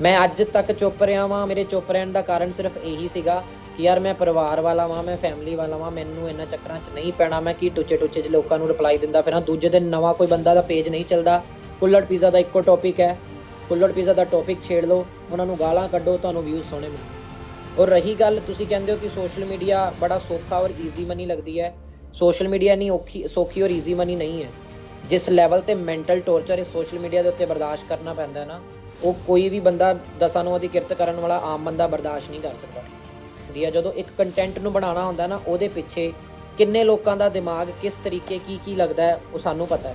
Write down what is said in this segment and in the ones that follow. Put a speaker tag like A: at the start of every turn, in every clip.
A: ਮੈਂ ਅੱਜ ਤੱਕ ਚੁੱਪ ਰਿਹਾ ਵਾਂ। ਮੇਰੇ ਚੁੱਪ ਰਹਿਣ ਦਾ ਕਾਰਨ ਸਿਰਫ ਇਹੀ ਸੀਗਾ ਕਿ ਯਾਰ ਮੈਂ ਪਰਿਵਾਰ ਵਾਲਾ ਵਾਂ, ਮੈਂ ਫੈਮਿਲੀ ਵਾਲਾ ਵਾਂ, ਮੈਨੂੰ ਇਹਨਾਂ ਚੱਕਰਾਂ 'ਚ ਨਹੀਂ ਪੈਣਾ। ਮੈਂ ਕੀ ਟੁੱਚੇ ਟੁੱਚੇ 'ਚ ਲੋਕਾਂ ਨੂੰ ਰਿਪਲਾਈ ਦਿੰਦਾ ਫਿਰ। ਹਾਂ ਦੂਜੇ ਦਿਨ ਨਵਾਂ ਕੋਈ ਬੰਦਾ ਦਾ ਪੇਜ ਨਹੀਂ ਚੱਲਦਾ। ਕੁੱਲੜ ਪੀਜ਼ਾ ਦਾ ਇੱਕੋ ਟੌਪਿਕ ਹੈ। ਕੁੱਲੜ ਪੀਜ਼ਾ ਦਾ ਟੌਪਿਕ ਛੇੜ ਲਓ। ਉਹਨਾਂ ਨੂੰ ਗਾਲਾਂ ਕੱਢੋ, ਤੁਹਾਨੂੰ ਵਿਊਜ਼ ਸੋਹਣੇ ਮਿਲਣਗੇ ਔਰ ਰਹੀ ਗੱਲ, ਤੁਸੀਂ ਕਹਿੰਦੇ ਹੋ ਕਿ ਸੋਸ਼ਲ ਮੀਡੀਆ ਬੜਾ ਸੌਖਾ ਔਰ ਈਜ਼ੀ ਮਨੀ ਲੱਗਦੀ ਹੈ। ਸੋਸ਼ਲ ਮੀਡੀਆ ਨਹੀਂ ਔਖੀ, ਸੌਖੀ ਔਰ ਈਜ਼ੀ ਮਨੀ ਨਹੀਂ ਹੈ। ਜਿਸ ਲੈਵਲ ਤੇ ਮੈਂਟਲ ਟੌਰਚਰ ਇਸ ਸੋਸ਼ਲ ਮੀਡੀਆ ਦੇ ਉੱਤੇ ਬਰਦਾਸ਼ਤ ਕਰਨਾ ਪੈਂਦਾ ਹੈ ਨਾ ਉਹ ਕੋਈ ਵੀ ਬੰਦਾ ਦਸਾਂ ਨੂੰ ਦੀ ਕਿਰਤ ਕਰਨ ਵਾਲਾ ਆਮ ਬੰਦਾ ਬਰਦਾਸ਼ਤ ਨਹੀਂ ਕਰ ਸਕਦਾ। ਹੁੰਦੀ ਹੈ ਜਦੋਂ ਇੱਕ ਕੰਟੈਂਟ ਨੂੰ ਬਣਾਉਣਾ ਹੁੰਦਾ ਨਾ, ਉਹਦੇ ਪਿੱਛੇ ਕਿੰਨੇ ਲੋਕਾਂ ਦਾ ਦਿਮਾਗ ਕਿਸ ਤਰੀਕੇ ਕੀ ਕੀ ਲੱਗਦਾ ਹੈ, ਉਹ ਸਾਨੂੰ ਪਤਾ ਹੈ।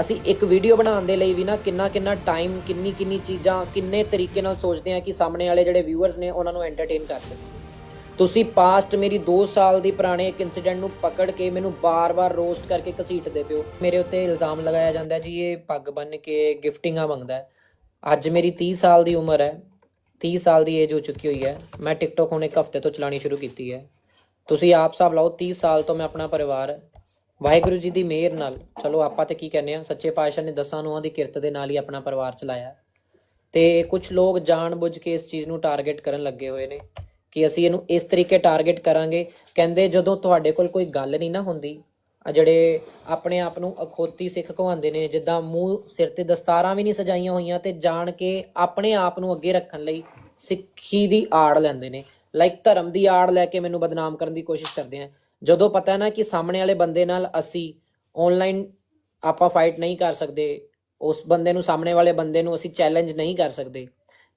A: ਅਸੀਂ ਇੱਕ ਵੀਡੀਓ ਬਣਾਉਣ ਦੇ ਲਈ ਵੀ ਨਾ ਕਿੰਨਾ ਕਿੰਨਾ ਟਾਈਮ ਕਿੰਨੀ ਕਿੰਨੀ ਚੀਜ਼ਾਂ, ਕਿੰਨੇ ਤਰੀਕੇ ਨਾਲ ਸੋਚਦੇ ਹਾਂ ਕਿ ਸਾਹਮਣੇ ਵਾਲੇ ਜਿਹੜੇ ਵਿਊਅਰਸ ਨੇ, ਉਹਨਾਂ ਨੂੰ ਐਂਟਰਟੇਨ ਕਰ ਸਕੀਏ। ਤੁਸੀਂ ਪਾਸਟ ਮੇਰੀ 2 ਸਾਲ ਦੀ ਪੁਰਾਣੇ ਇੱਕ ਇਨਸੀਡੈਂਟ ਨੂੰ ਪਕੜ ਕੇ ਮੈਨੂੰ ਬਾਰ-ਬਾਰ ਰੋਸਟ ਕਰਕੇ ਘਸੀਟਦੇ ਪਿਓ। ਮੇਰੇ ਉੱਤੇ ਇਲਜ਼ਾਮ ਲਗਾਇਆ ਜਾਂਦਾ ਜੀ, ਇਹ ਪੱਗ ਬੰਨ ਕੇ ਗਿਫਟਿੰਗਾਂ ਮੰਗਦਾ ਹੈ। ਅੱਜ ਮੇਰੀ 30 ਸਾਲ ਦੀ ਉਮਰ ਹੈ। 30 ਸਾਲ ਦੀ ਏਜ ਹੋ ਚੁੱਕੀ ਹੋਈ ਹੈ। ਮੈਂ ਟਿਕਟੋਕ ਹੁਣ ਇੱਕ ਹਫ਼ਤੇ ਤੋਂ ਚਲਾਣੀ ਸ਼ੁਰੂ ਕੀਤੀ ਹੈ। ਤੁਸੀਂ ਆਪ ਹਿਸਾਬ ਲਾਓ 30 ਸਾਲ ਤੋਂ ਮੈਂ ਆਪਣਾ ਪਰਿਵਾਰ ਵਾਹਿਗੁਰੂ ਜੀ ਦੀ ਮਿਹਰ ਨਾਲ, ਚਲੋ ਆਪਾਂ ਤੇ ਕੀ ਕਹਿੰਦੇ ਆ ਸੱਚੇ ਪਾਤਸ਼ਾਹ ਨੇ ਦਸਾਂ ਨੂੰਹਾਂ ਦੀ ਕਿਰਤ ਦੇ ਨਾਲ ਹੀ ਆਪਣਾ ਪਰਿਵਾਰ ਚਲਾਇਆ। ਤੇ ਕੁਝ ਲੋਕ ਜਾਣਬੁੱਝ ਕੇ ਇਸ ਚੀਜ਼ ਨੂੰ ਟਾਰਗੇਟ ਕਰਨ ਲੱਗੇ ਹੋਏ ਨੇ ਕਿ ਅਸੀਂ ਇਹਨੂੰ ਇਸ ਤਰੀਕੇ ਟਾਰਗੇਟ ਕਰਾਂਗੇ। ਕਹਿੰਦੇ ਜਦੋਂ ਤੁਹਾਡੇ ਕੋਲ ਕੋਈ ਗੱਲ ਨਹੀਂ ਨਾ ਹੁੰਦੀ ਆ ਜਿਹੜੇ ਆਪਣੇ ਆਪ ਨੂੰ ਅਖੋਤੀ ਸਿੱਖ ਕਹਾਉਂਦੇ ਨੇ, ਜਿੱਦਾਂ ਮੂੰਹ, ਸਿਰ ਤੇ ਦਸਤਾਰਾਂ ਵੀ ਨਹੀਂ ਸਜਾਈਆਂ ਹੋਈਆਂ ਤੇ ਜਾਣ ਕੇ ਆਪਣੇ ਆਪ ਨੂੰ ਅੱਗੇ ਰੱਖਣ ਲਈ ਸਿੱਖੀ ਦੀ ਆੜ ਲੈਂਦੇ ਨੇ। ਲਾਈਕ ਧਰਮ ਦੀ ਆੜ ਲੈ ਕੇ ਮੈਨੂੰ ਬਦਨਾਮ ਕਰਨ ਦੀ ਕੋਸ਼ਿਸ਼ ਕਰਦੇ ਆ। ਜਦੋਂ ਪਤਾ ਨਾ ਕਿ ਸਾਹਮਣੇ ਵਾਲੇ ਬੰਦੇ ਨਾਲ ਅਸੀਂ ਆਨਲਾਈਨ ਆਪਾਂ ਫਾਈਟ ਨਹੀਂ ਕਰ ਸਕਦੇ, ਉਸ ਬੰਦੇ ਨੂੰ ਸਾਹਮਣੇ ਵਾਲੇ ਬੰਦੇ ਨੂੰ ਅਸੀਂ ਚੈਲੰਜ ਨਹੀਂ ਕਰ ਸਕਦੇ,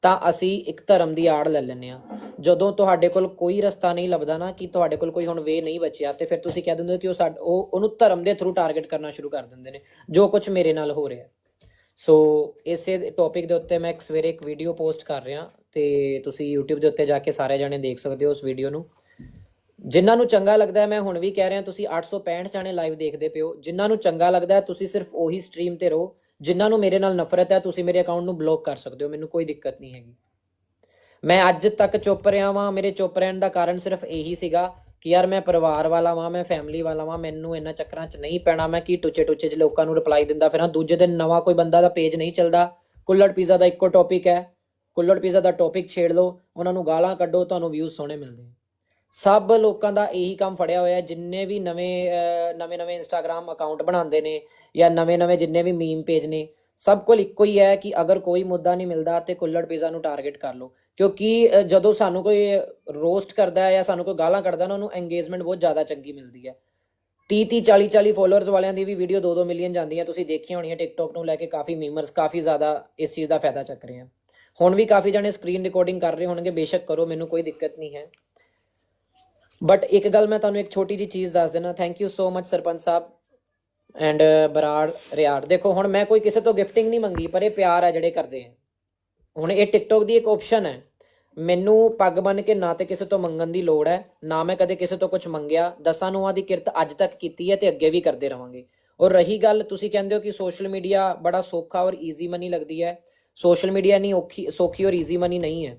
A: ਤਾਂ ਅਸੀਂ ਇੱਕ ਧਰਮ ਦੀ ਆੜ ਲੈ ਲੈਂਦੇ ਆ। ਜਦੋਂ ਤੁਹਾਡੇ ਕੋਲ ਕੋਈ ਰਸਤਾ ਨਹੀਂ ਲੱਭਦਾ ਨਾ, ਕਿ ਤੁਹਾਡੇ ਕੋਲ ਕੋਈ ਹੁਣ ਵੇ ਨਹੀਂ ਬਚਿਆ, ਤੇ ਫਿਰ ਤੁਸੀਂ ਕਹਿ ਦਿੰਦੇ ਹੋ ਕਿ ਉਹ ਸਾਡ, ਉਹ, ਉਹਨੂੰ ਧਰਮ ਦੇ ਥਰੂ ਟਾਰਗੇਟ ਕਰਨਾ ਸ਼ੁਰੂ ਕਰ ਦਿੰਦੇ ਨੇ, ਜੋ ਕੁਝ ਮੇਰੇ ਨਾਲ ਹੋ ਰਿਹਾ। ਸੋ ਇਸੇ ਟੌਪਿਕ ਦੇ ਉੱਤੇ ਮੈਂ ਇੱਕ ਸਵੇਰੇ ਇੱਕ ਵੀਡੀਓ ਪੋਸਟ ਕਰ ਰਿਹਾ, ਤੇ ਤੁਸੀਂ YouTube ਦੇ ਉੱਤੇ ਜਾ ਕੇ ਸਾਰੇ ਜਾਣੇ ਦੇਖ ਸਕਦੇ ਹੋ ਉਸ ਵੀਡੀਓ ਨੂੰ। ਜਿਨ੍ਹਾਂ ਨੂੰ ਚੰਗਾ ਲੱਗਦਾ ਹੈ, ਮੈਂ ਹੁਣ ਵੀ ਕਹਿ ਰਿਹਾ, ਤੁਸੀਂ 865 ਜਾਣੇ ਲਾਈਵ ਦੇਖਦੇ ਪਿਓ। ਜਿਨ੍ਹਾਂ ਨੂੰ ਚੰਗਾ ਲੱਗਦਾ ਹੈ, ਤੁਸੀਂ ਸਿਰਫ ਉਹੀ ਸਟਰੀਮ ਤੇ ਰਹੋ, ਜਿਨ੍ਹਾਂ ਨੂੰ ਮੇਰੇ ਨਾਲ ਨਫ਼ਰਤ ਹੈ, ਤੁਸੀਂ ਮੇਰੇ ਅਕਾਊਂਟ ਨੂੰ ਬਲੌਕ ਕਰ ਸਕਦੇ ਹੋ, ਮੈਨੂੰ ਕੋਈ ਦਿੱਕਤ ਨਹੀਂ ਹੈਗੀ। ਮੈਂ ਅੱਜ ਤੱਕ ਚੁੱਪ ਰਿਹਾ ਵਾਂ। ਮੇਰੇ ਚੁੱਪ ਰਹਿਣ ਦਾ ਕਾਰਨ ਸਿਰਫ ਇਹੀ ਸੀਗਾ ਕਿ ਯਾਰ ਮੈਂ ਪਰਿਵਾਰ ਵਾਲਾ ਵਾਂ, ਮੈਂ ਫੈਮਿਲੀ ਵਾਲਾ ਵਾਂ, ਮੈਨੂੰ ਇਹਨਾਂ ਚੱਕਰਾਂ 'ਚ ਨਹੀਂ ਪੈਣਾ। ਮੈਂ ਕੀ ਟੁੱਚੇ ਟੁੱਚੇ 'ਚ ਲੋਕਾਂ ਨੂੰ ਰਿਪਲਾਈ ਦਿੰਦਾ ਫਿਰ। ਹਾਂ ਦੂਜੇ ਦਿਨ ਨਵਾਂ ਕੋਈ ਬੰਦਾ ਦਾ ਪੇਜ ਨਹੀਂ ਚੱਲਦਾ। ਕੁੱਲੜ ਪੀਜ਼ਾ ਦਾ ਇੱਕੋ ਟੌਪਿਕ ਹੈ। ਕੁੱਲੜ ਪੀਜ਼ਾ ਦਾ ਟੌਪਿਕ ਛੇੜ ਲਓ। ਉਹਨਾਂ ਨੂੰ ਗਾਲਾਂ ਕੱਢੋ, ਤੁਹਾਨੂੰ ਵਿਊਜ਼ ਸੋਹਣੇ ਮਿਲਦੇ ਸਭ ਲੋਕਾਂ ਦਾ ਇਹੀ ਕੰਮ ਫੜਿਆ ਹੋਇਆ ਜਿੰਨੇ ਵੀ ਨਵੇਂ ਨਵੇਂ ਨਵੇਂ ਇੰਸਟਾਗ੍ਰam ਅਕਾਊਂਟ ਬਣਾਉਂਦੇ ਨੇ ਜਾਂ ਨਵੇਂ ਨਵੇਂ ਜਿੰਨੇ ਵੀ ਮੀਮ ਪੇਜ ਨੇ ਸਭ ਕੋਲ ਇੱਕੋ ਹੀ ਹੈ ਕਿ ਅਗਰ ਕੋਈ ਮੁੱਦਾ ਨਹੀਂ ਮਿਲਦਾ ਤੇ ਕੁੱਲੜ ਪੀਜ਼ਾ ਨੂੰ ਟਾਰਗੇਟ ਕਰ ਲਓ। ਕਿਉਂਕਿ ਜਦੋਂ ਸਾਨੂੰ ਕੋਈ ਰੋਸਟ ਕਰਦਾ ਹੈ ਜਾਂ ਸਾਨੂੰ ਕੋਈ ਗਾਲਾਂ ਕੱਢਦਾ ਨਾ, ਉਹਨੂੰ ਐਂਗੇਜਮੈਂਟ ਬਹੁਤ ਜ਼ਿਆਦਾ ਚੰਗੀ ਮਿਲਦੀ ਹੈ। 30 30 40 40 ਫੋਲੋਅਰਸ ਵਾਲਿਆਂ ਦੀ ਵੀ ਵੀਡੀਓ 2-2 ਮਿਲੀਅਨ ਜਾਂਦੀਆਂ। ਤੁਸੀਂ ਦੇਖੀਆਂ ਹੋਣੀਆਂ ਟਿਕਟੌਕ ਨੂੰ ਲੈ ਕੇ ਕਾਫੀ ਮੀਮਰਸ ਕਾਫੀ ਜ਼ਿਆਦਾ ਇਸ ਚੀਜ਼ ਦਾ ਫਾਇਦਾ ਚੱਕ ਰਹੇ ਆ। ਹੁਣ ਵੀ ਕਾਫੀ ਜਣੇ ਸਕਰੀਨ ਰਿਕਾਰਡਿੰਗ ਕਰ ਰਹੇ ਹੋਣਗੇ, ਬੇਸ਼ੱਕ ਕਰੋ, ਮੈਨੂੰ ਕੋਈ ਦਿੱਕਤ ਨਹੀਂ ਹੈ। ਬਟ ਇੱਕ ਗੱਲ ਮੈਂ ਤੁਹਾਨੂੰ ਇੱਕ ਛੋਟੀ ਜੀ ਚੀਜ਼ ਦੱਸ ਦੇਣਾ thank you so much sarpanch sahib. And Brar Riar ਦੇਖੋ, ਹੁਣ ਮੈਂ ਕੋਈ ਕਿਸੇ ਤੋਂ ਗਿਫਟਿੰਗ ਨਹੀਂ ਮੰਗੀ, ਪਰ ਇਹ ਪਿਆਰ ਹੈ ਜਿਹੜੇ ਕਰਦੇ ਆ। ਹੁਣ ਇਹ ਟਿਕਟੋਕ ਦੀ ਇੱਕ ਆਪਸ਼ਨ ਹੈ। ਮੈਨੂੰ ਪੱਗ ਬੰਨ ਕੇ ਨਾ ਤੇ ਕਿਸੇ ਤੋਂ ਮੰਗਣ ਦੀ ਲੋੜ ਹੈ, ਨਾ ਮੈਂ ਕਦੇ ਕਿਸੇ ਤੋਂ ਕੁਝ ਮੰਗਿਆ। ਦਸਾਂ ਨੂੰਹਾਂ ਦੀ ਕਿਰਤ ਅੱਜ ਤੱਕ ਕੀਤੀ ਹੈ ਤੇ ਅੱਗੇ ਵੀ ਕਰਦੇ ਰਵਾਂਗੇ। ਔਰ ਰਹੀ ਗੱਲ, ਤੁਸੀਂ ਕਹਿੰਦੇ ਹੋ ਕਿ ਸੋਸ਼ਲ ਮੀਡੀਆ ਬੜਾ ਸੌਖਾ ਔਰ ਈਜ਼ੀ ਮਨੀ ਲੱਗਦੀ ਹੈ। ਸੋਸ਼ਲ ਮੀਡੀਆ ਨਹੀਂ ਔਖੀ, ਸੌਖੀ ਔਰ ਈਜ਼ੀ ਮਨੀ ਨਹੀਂ ਹੈ।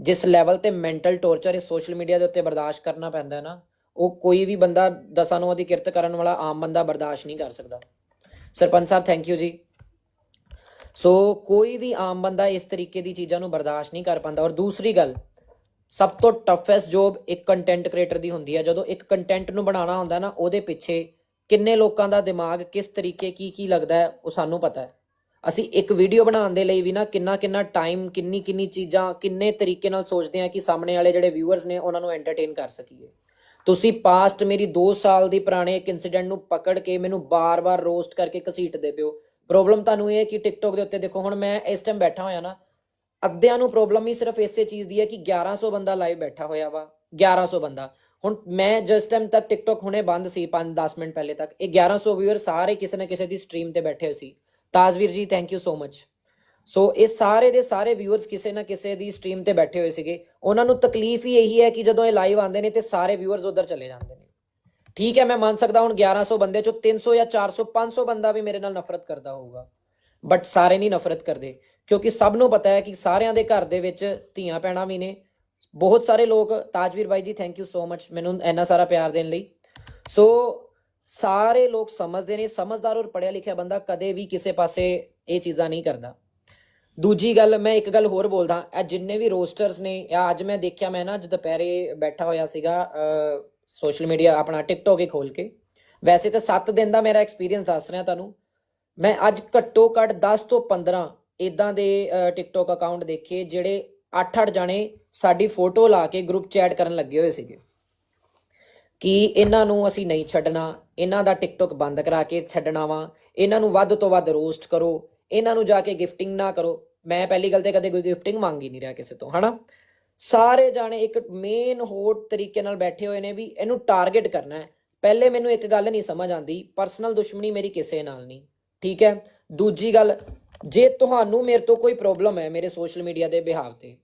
A: ਜਿਸ ਲੈਵਲ ਤੇ ਮੈਂਟਲ ਟੌਰਚਰ ਇਸ ਸੋਸ਼ਲ ਮੀਡੀਆ ਦੇ ਉੱਤੇ ਬਰਦਾਸ਼ਤ ਕਰਨਾ ਪੈਂਦਾ ਹੈ ਨਾ ਉਹ ਕੋਈ ਵੀ ਬੰਦਾ ਦਸਾਂ ਨੂੰ ਦੀ ਕਿਰਤ ਕਰਨ ਵਾਲਾ ਆਮ ਬੰਦਾ ਬਰਦਾਸ਼ਤ ਨਹੀਂ ਕਰ ਸਕਦਾ। ਸਰਪੰਚ ਸਾਹਿਬ ਥੈਂਕ ਯੂ ਜੀ। ਸੋ ਕੋਈ ਵੀ ਆਮ ਬੰਦਾ ਇਸ ਤਰੀਕੇ ਦੀ ਚੀਜ਼ਾਂ ਨੂੰ ਬਰਦਾਸ਼ਤ ਨਹੀਂ ਕਰ ਪਾਉਂਦਾ। ਔਰ ਦੂਸਰੀ ਗੱਲ, ਸਭ ਤੋਂ ਟਫੈਸਟ ਜੋਬ ਇੱਕ ਕੰਟੈਂਟ ਕ੍ਰੀਏਟਰ ਦੀ ਹੁੰਦੀ ਹੈ। ਜਦੋਂ ਇੱਕ ਕੰਟੈਂਟ ਨੂੰ ਬਣਾਉਣਾ ਹੁੰਦਾ ਨਾ, ਉਹਦੇ ਪਿੱਛੇ ਕਿੰਨੇ ਲੋਕਾਂ ਦਾ ਦਿਮਾਗ ਕਿਸ ਤਰੀਕੇ ਕੀ ਕੀ ਲੱਗਦਾ ਹੈ, ਉਹ ਸਾਨੂੰ ਪਤਾ ਹੈ। ਅਸੀਂ ਇੱਕ ਵੀਡੀਓ ਬਣਾਉਣ ਦੇ ਲਈ ਵੀ ਨਾ ਕਿੰਨਾ ਕਿੰਨਾ ਟਾਈਮ ਕਿੰਨੀ ਕਿੰਨੀ ਚੀਜ਼ਾਂ, ਕਿੰਨੇ ਤਰੀਕੇ ਨਾਲ ਸੋਚਦੇ ਹਾਂ ਕਿ ਸਾਹਮਣੇ ਵਾਲੇ ਜਿਹੜੇ ਵਿਊਅਰਸ ਨੇ, ਉਹਨਾਂ ਨੂੰ ਐਂਟਰਟੇਨ ਕਰ ਸਕੀਏ। ਤੁਸੀਂ ਪਾਸਟ ਮੇਰੀ 2 ਸਾਲ ਦੀ ਪੁਰਾਣੇ ਇੱਕ ਇਨਸੀਡੈਂਟ ਨੂੰ ਪਕੜ ਕੇ ਮੈਨੂੰ ਬਾਰ-ਬਾਰ ਰੋਸਟ ਕਰਕੇ ਘਸੀਟਦੇ ਪਿਓ ਪ੍ਰੋਬਲਮ ਤੁਹਾਨੂੰ ਇਹ ਹੈ ਕਿ ਟਿਕਟੌਕ ਦੇ ਉੱਤੇ ਦੇਖੋ, ਹੁਣ ਮੈਂ ਇਸ ਟਾਈਮ ਬੈਠਾ ਹੋਇਆ ਨਾ, ਅੱਧਿਆਂ ਨੂੰ ਪ੍ਰੋਬਲਮ ਹੀ ਸਿਰਫ ਇਸੇ ਚੀਜ਼ ਦੀ ਹੈ ਕਿ 1100 ਬੰਦਾ ਲਾਈਵ ਬੈਠਾ ਹੋਇਆ ਵਾ 1100 ਬੰਦਾ। ਹੁਣ ਮੈਂ ਜਿਸ ਟਾਈਮ ਤੱਕ ਟਿਕਟੌਕ ਹੁਣੇ ਬੰਦ ਸੀ 5-10 ਮਿੰਟ ਪਹਿਲੇ ਤੱਕ, ਇਹ 1100 ਵਿਊਅਰ ਸਾਰੇ ਕਿਸੇ ਨਾ ਕਿਸੇ ਦੀ ਸਟਰੀਮ ਤੇ ਬੈਠੇ ਹੋਏ ਸੀ। Tajveer ji thank you so much so ਇਹ ਸਾਰੇ ਦੇ ਸਾਰੇ ਵਿਊਅਰਸ ਕਿਸੇ ਨਾ ਕਿਸੇ ਦੀ ਸਟਰੀਮ ਤੇ ਬੈਠੇ ਹੋਏ ਸੀਗੇ। ਉਹਨਾਂ ਨੂੰ ਤਕਲੀਫ ਹੀ ਇਹੀ ਹੈ ਕਿ ਜਦੋਂ ਇਹ ਲਾਈਵ ਆਉਂਦੇ ਨੇ ਤੇ ਸਾਰੇ ਵਿਊਅਰਸ ਉਧਰ ਚਲੇ ਜਾਂਦੇ ਨੇ। ਠੀਕ ਹੈ, ਮੈਂ ਮੰਨ ਸਕਦਾ ਹੁਣ 1100 ਬੰਦੇ ਚੋਂ 300 ਜਾਂ 400 500 ਬੰਦਾ ਵੀ ਮੇਰੇ ਨਾਲ ਨਫ਼ਰਤ ਕਰਦਾ ਹੋਊਗਾ। ਬਟ ਸਾਰੇ ਨਹੀਂ ਨਫ਼ਰਤ ਕਰਦੇ, ਕਿਉਂਕਿ ਸਭ ਨੂੰ ਪਤਾ ਹੈ ਕਿ ਸਾਰਿਆਂ ਦੇ ਘਰ ਦੇ ਵਿੱਚ ਧੀਆਂ ਪੈਣਾ ਵੀ ਨੇ। ਬਹੁਤ ਸਾਰੇ ਲੋਕ, ਤਾਜਵੀਰ ਬਾਈ ਜੀ ਥੈਂਕ ਯੂ ਸੋ ਮਚ ਮੈਨੂੰ ਇੰਨਾ ਸਾਰਾ ਪਿਆਰ ਦੇਣ ਲਈ। ਸੋ ਸਾਰੇ ਲੋਕ ਸਮਝਦੇ ਨੇ, ਸਮਝਦਾਰ ਔਰ ਪੜਿਆ ਲਿਖਿਆ ਬੰਦਾ ਕਦੇ ਵੀ ਕਿਸੇ ਪਾਸੇ ਇਹ ਚੀਜ਼ਾਂ ਨਹੀਂ ਕਰਦਾ। ਦੂਜੀ ਗੱਲ ਮੈਂ ਇੱਕ ਗੱਲ ਹੋਰ ਬੋਲਦਾ, ਇਹ ਜਿੰਨੇ ਵੀ ਰੋਸਟਰਸ ਨੇ ਜਾਂ ਅੱਜ ਮੈਂ ਦੇਖਿਆ ਮੈਂ ਨਾ ਅੱਜ ਦੁਪਹਿਰੇ ਬੈਠਾ ਹੋਇਆ ਸੀਗਾ ਸੋਸ਼ਲ ਮੀਡੀਆ ਆਪਣਾ ਟਿਕਟੋਕ ਹੀ ਖੋਲ ਕੇ। ਵੈਸੇ ਤਾਂ 7 ਦਿਨ ਦਾ ਮੇਰਾ ਐਕਸਪੀਰੀਅੰਸ ਦੱਸ ਰਿਹਾ ਤੁਹਾਨੂੰ। ਮੈਂ ਅੱਜ ਘੱਟੋ ਘੱਟ 10 ਤੋਂ 15 ਇਦਾਂ ਦੇ ਟਿਕਟੋਕ ਅਕਾਊਂਟ ਦੇਖੇ, ਜਿਹੜੇ 8-8 ਜਾਣੇ ਸਾਡੀ ਫੋਟੋ ਲਾ ਕੇ ਗਰੁੱਪ ਚੈਟ ਕਰਨ ਲੱਗੇ ਹੋਏ ਸੀਗੇ। ਕਿ ਇਹਨਾਂ ਨੂੰ ਅਸੀਂ ਨਹੀਂ ਛੱਡਣਾ, ਇਹਨਾਂ ਦਾ ਟਿਕਟੋਕ ਬੰਦ ਕਰਾ ਕੇ ਛੱਡਣਾ ਵਾ। ਇਹਨਾਂ ਨੂੰ ਵੱਧ ਤੋਂ ਵੱਧ ਰੋਸਟ ਕਰੋ। ਇਹਨਾਂ ਨੂੰ ਜਾ ਕੇ ਗਿਫਟਿੰਗ ਨਾ ਕਰੋ। ਮੈਂ ਪਹਿਲੀ ਗੱਲ ਤੇ ਕਦੇ ਕੋਈ ਗਿਫਟਿੰਗ ਮੰਗ ਹੀ ਨਹੀਂ ਰਿਹਾ ਕਿਸੇ ਤੋਂ, ਹਨਾ? ਸਾਰੇ ਜਾਣੇ ਇੱਕ ਮੇਨ ਹੋਟ ਤਰੀਕੇ ਨਾਲ ਬੈਠੇ ਹੋਏ ਨੇ ਵੀ ਇਹਨੂੰ ਟਾਰਗੇਟ ਕਰਨਾ ਹੈ। ਪਹਿਲੇ ਮੈਨੂੰ ਇੱਕ ਗੱਲ ਨਹੀਂ ਸਮਝ ਆਂਦੀ ਪਰਸਨਲ ਦੁਸ਼ਮਣੀ ਮੇਰੀ ਕਿਸੇ ਨਾਲ ਨਹੀਂ, ਠੀਕ ਹੈ? ਦੂਜੀ ਗੱਲ, ਜੇ ਤੁਹਾਨੂੰ ਮੇਰੇ ਤੋਂ ਕੋਈ ਪ੍ਰੋਬਲਮ ਹੈ ਮੇਰੇ ਸੋਸ਼ਲ ਮੀਡੀਆ ਦੇ ਬਿਹਾਵ ਤੇ,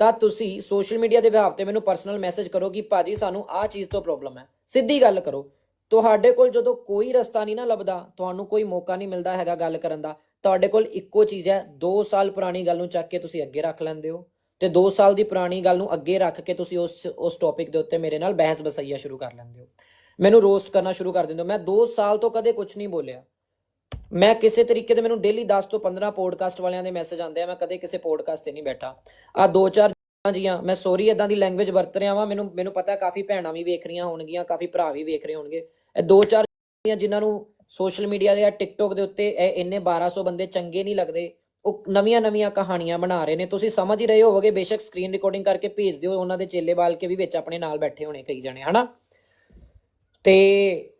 A: ਤਾਂ ਤੁਸੀਂ ਸੋਸ਼ਲ ਮੀਡੀਆ ਦੇ ਬਿਹਾਵ ਤੇ ਮੈਨੂੰ ਪਰਸਨਲ ਮੈਸੇਜ ਕਰੋ ਕਿ ਭਾਜੀ ਸਾਨੂੰ ਆਹ ਚੀਜ਼ ਤੋਂ ਪ੍ਰੋਬਲਮ ਹੈ। ਸਿੱਧੀ ਗੱਲ ਕਰੋ, ਤੁਹਾਡੇ ਕੋਲ ਜਦੋਂ ਕੋਈ ਰਸਤਾ ਨਹੀਂ ਨਾ ਲੱਭਦਾ, ਤੁਹਾਨੂੰ ਕੋਈ ਮੌਕਾ ਨਹੀਂ ਮਿਲਦਾ ਹੈਗਾ ਗੱਲ ਕਰਨ ਦਾ ਤੁਹਾਡੇ ਕੋਲ ਇੱਕੋ ਚੀਜ਼ ਹੈ 2 ਸਾਲ ਪੁਰਾਣੀ ਗੱਲ ਨੂੰ ਚੱਕ ਕੇ ਤੁਸੀਂ ਅੱਗੇ ਰੱਖ ਲੈਂਦੇ ਹੋ ਤੇ 2 ਸਾਲ ਦੀ ਪੁਰਾਣੀ ਗੱਲ ਨੂੰ ਅੱਗੇ ਰੱਖ ਕੇ ਤੁਸੀਂ ਉਸ ਉਸ ਟੌਪਿਕ ਦੇ ਉੱਤੇ ਮੇਰੇ ਨਾਲ ਬਹਿਸ ਬਸਈਆ ਸ਼ੁਰੂ ਕਰ ਲੈਂਦੇ ਹੋ। ਮੈਨੂੰ ਰੋਸਟ ਕਰਨਾ ਸ਼ੁਰੂ ਕਰ ਦਿੰਦੇ ਹੋ। ਮੈਂ 2 ਸਾਲ ਤੋਂ ਕਦੇ ਕੁਝ ਨਹੀਂ ਬੋਲਿਆ। ਮੈਂ ਕਿਸੇ ਤਰੀਕੇ ਦੇ ਮੈਨੂੰ ਡੇਲੀ 10 ਤੋਂ 15 ਪੋਡਕਾਸਟ ਵਾਲਿਆਂ ਦੇ ਮੈਸੇਜ ਆਉਂਦੇ ਆ, ਮੈਂ ਕਦੇ ਕਿਸੇ ਪੋਡਕਾਸਟ ਤੇ ਨਹੀਂ ਬੈਠਾ। ਆ ਦੋ ਚਾਰ ਜੀਆਂ ਮੈਂ ਸੌਰੀ ਇਦਾਂ ਦੀ ਲੈਂਗੁਏਜ ਵਰਤ ਰਿਹਾ ਵਾਂ, ਮੈਨੂੰ ਮੈਨੂੰ ਪਤਾ ਕਾਫੀ ਭੈਣਾਂ ਵੀ ਵੇਖ ਰਹੀਆਂ ਹੋਣਗੀਆਂ, ਕਾਫੀ ਭਰਾ ਵੀ ਵੇਖ ਰਹੇ ਹੋਣਗੇ। ਇਹ ਦੋ ਚਾਰ ਜੀਆਂ ਜਿਨ੍ਹਾਂ ਨੂੰ ਸੋਸ਼ਲ ਮੀਡੀਆ ਦੇ ਜਾਂ ਟਿਕਟੋਕ ਦੇ ਉੱਤੇ ਇਹ ਇੰਨੇ 1200 ਬੰਦੇ ਚੰਗੇ ਨਹੀਂ ਲੱਗਦੇ। ਉਹ ਨਵੀਆਂ ਨਵੀਆਂ ਕਹਾਣੀਆਂ ਬਣਾ ਰਹੇ ਨੇ। ਤੁਸੀਂ ਸਮਝ ਹੀ ਰਹੇ ਹੋਵੋਗੇ, ਬੇਸ਼ੱਕ ਸਕਰੀਨ ਰਿਕਾਰਡਿੰਗ ਕਰਕੇ ਭੇਜ ਦਿਓ, ਉਹਨਾਂ ਦੇ ਚੇਲੇ ਬਾਲ ਕੇ ਵੀ ਵਿੱਚ ਆਪਣੇ ਨਾਲ ਬੈਠੇ ਹੋਣੇ ਕਈ ਜਣੇ, ਹਨਾ? ਤੇ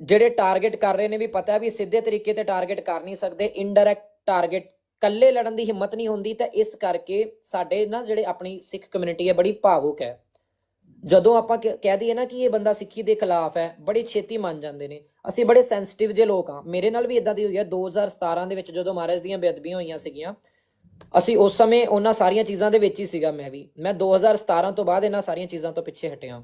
A: ਜਿਹੜੇ ਟਾਰਗੇਟ ਕਰ ਰਹੇ ਨੇ, ਵੀ ਪਤਾ ਵੀ ਸਿੱਧੇ ਤਰੀਕੇ ਤੇ ਟਾਰਗੇਟ ਕਰ ਨਹੀਂ ਸਕਦੇ ਇਨਡਾਇਰੈਕਟ ਟਾਰਗੇਟ ਕੱਲੇ ਲੜਨ ਦੀ ਹਿੰਮਤ ਨਹੀਂ ਹੁੰਦੀ, ਤਾਂ ਇਸ ਕਰਕੇ ਸਾਡੇ ਨਾ ਜਿਹੜੇ ਆਪਣੀ ਸਿੱਖ ਕਮਿਊਨਿਟੀ ਹੈ, ਬੜੀ ਭਾਵੁਕ ਹੈ। ਜਦੋਂ ਆਪਾਂ ਕ- ਕਹਿ ਦਈਏ ਨਾ ਕਿ ਇਹ ਬੰਦਾ ਸਿੱਖੀ ਦੇ ਖਿਲਾਫ ਹੈ, ਬੜੀ ਛੇਤੀ ਮੰਨ ਜਾਂਦੇ ਨੇ। ਅਸੀਂ ਬੜੇ ਸੈਂਸਿਟਿਵ ਜੇ ਲੋਕ ਆ ਮੇਰੇ ਨਾਲ ਵੀ ਇਦਾਂ ਦੀ ਹੋਈ ਹੈ। 2017 ਦੇ ਵਿੱਚ ਜਦੋਂ ਮਹਾਰਾਜ ਦੀਆਂ ਬੇਅਦਬੀਆਂ ਹੋਈਆਂ ਸੀਗੀਆਂ, ਅਸੀਂ ਉਸ ਸਮੇਂ ਉਹਨਾਂ ਸਾਰੀਆਂ ਚੀਜ਼ਾਂ ਦੇ ਵਿੱਚ ਹੀ ਸੀਗਾ ਮੈਂ ਵੀ। ਮੈਂ 2017 ਤੋਂ ਬਾਅਦ ਇਹਨਾਂ ਸਾਰੀਆਂ ਚੀਜ਼ਾਂ ਤੋਂ ਪਿੱਛੇ ਹਟਿਆ।